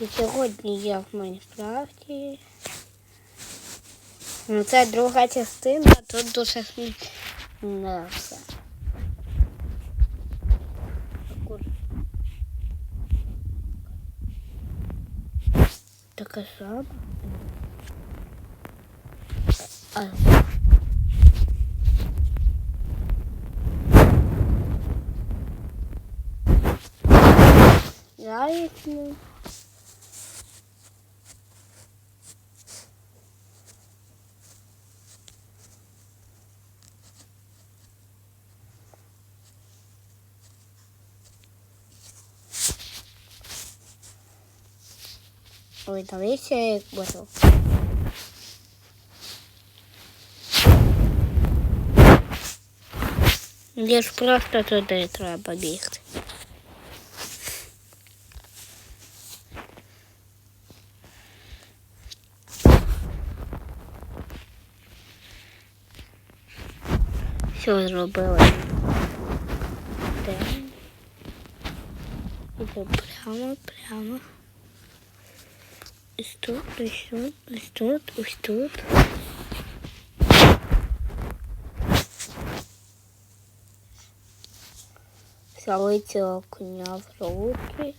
І сьогодні я в Майнкрафті. Ну, це друга частина, тут дуже не все. Така жаба. А. Яйцю. Ой, дивися, як буду. Мені ж просто туди треба бігти. Все зробили. Де? Іду прямо, прямо. Ось тут, ось тут, ось тут, ось тут. Взяли цього коня в руки.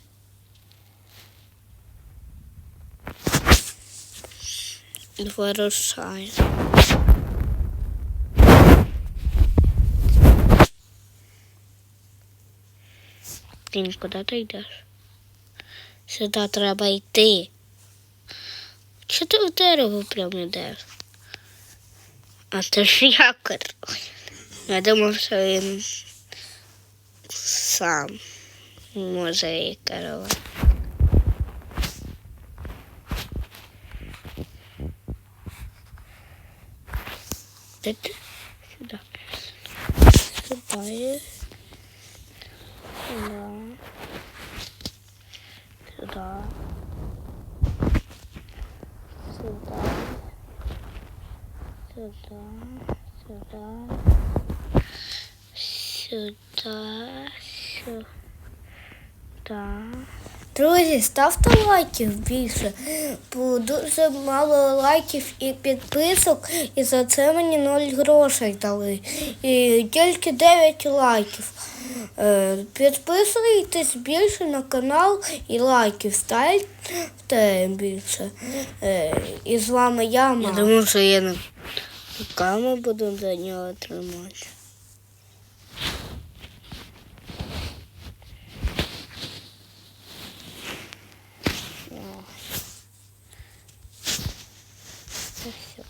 І вирушаємо. Він куди ти йдеш? Чи ти в дерево прямо йдеш? А це ж якор. Я думав, що він сам може і керувати. Сюди. Сюди. Сюди. Сюди. Сюди. Сюди. Сюди. Друзі, ставте лайків більше, бо дуже мало лайків і підписок, і за це мені 0 грошей дали. І тільки 9 лайків. Е, Підписуйтесь більше на канал і лайків ставте більше. Е, І з вами я, мама. Я думав, що я на руками буду за нього тримати. Це все.